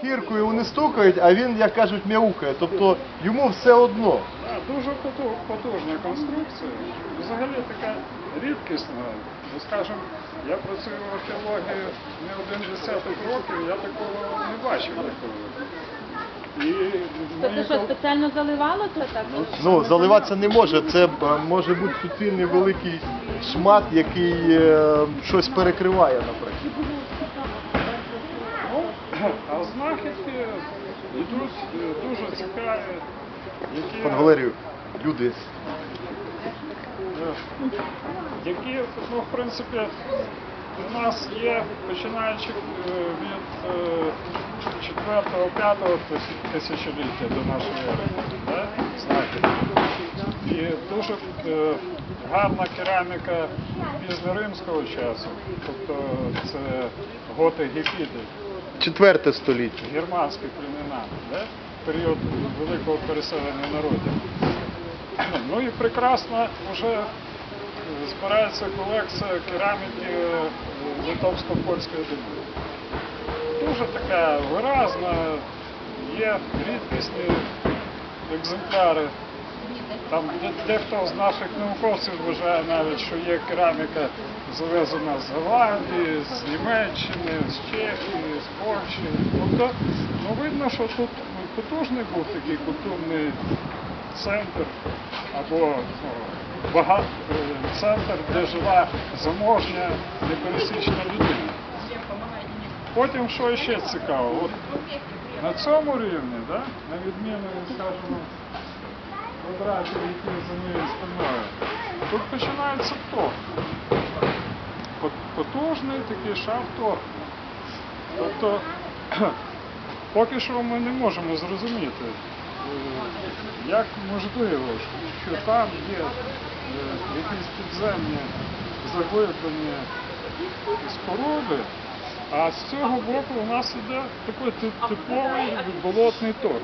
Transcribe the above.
кіркою вони стукають, а він, як кажуть, мяукає. Тобто йому все одно. Дуже поту- потужна конструкція. Взагалі така рідкісна. Ну, я працюю в археології не один десяток років, я такого не бачив ніколи. І Тобто мої що, кол- спеціально заливало це так? Ну, заливатися не може. Це е, може бути суцільний великий шмат, який е, щось перекриває, наприклад. А знахідки йдуть е, дуже цікаві, які, Пан Валерію, люди. е, які ну, в принципі, у нас є, починаючи е, від е, 4-5 тисячоліття до нашої ери, да? знахідки. І дуже гарна кераміка пізньоримського часу, тобто це готи гіпіди Четверте століття. германські племена, да? період великого переселення народів. Ну, Ну і прекрасно вже збирається колекція кераміки е, литовсько-польської доби. Дуже така виразна, є рідкісні екземпляри. Там дехто з наших науковців вважає навіть, що є кераміка завезена з Голландії, з Німеччини, з Чехії, з Польщі. Тобто, ну видно, що тут потужний був такий культурний центр або ну, бага... е, центр, де жила заможня, непересічна людина. Потім що ще цікаво, от на цьому рівні, да, на відміну, скажімо, квадратів, які за моєю спиною, тут починається. Пот- Потужний такий шар торгу. Тобто, поки що ми не можемо зрозуміти, е, як можливо, що там є е, якісь підземні заглиблені споруди, а з цього боку у нас іде такий типовий болотний торг.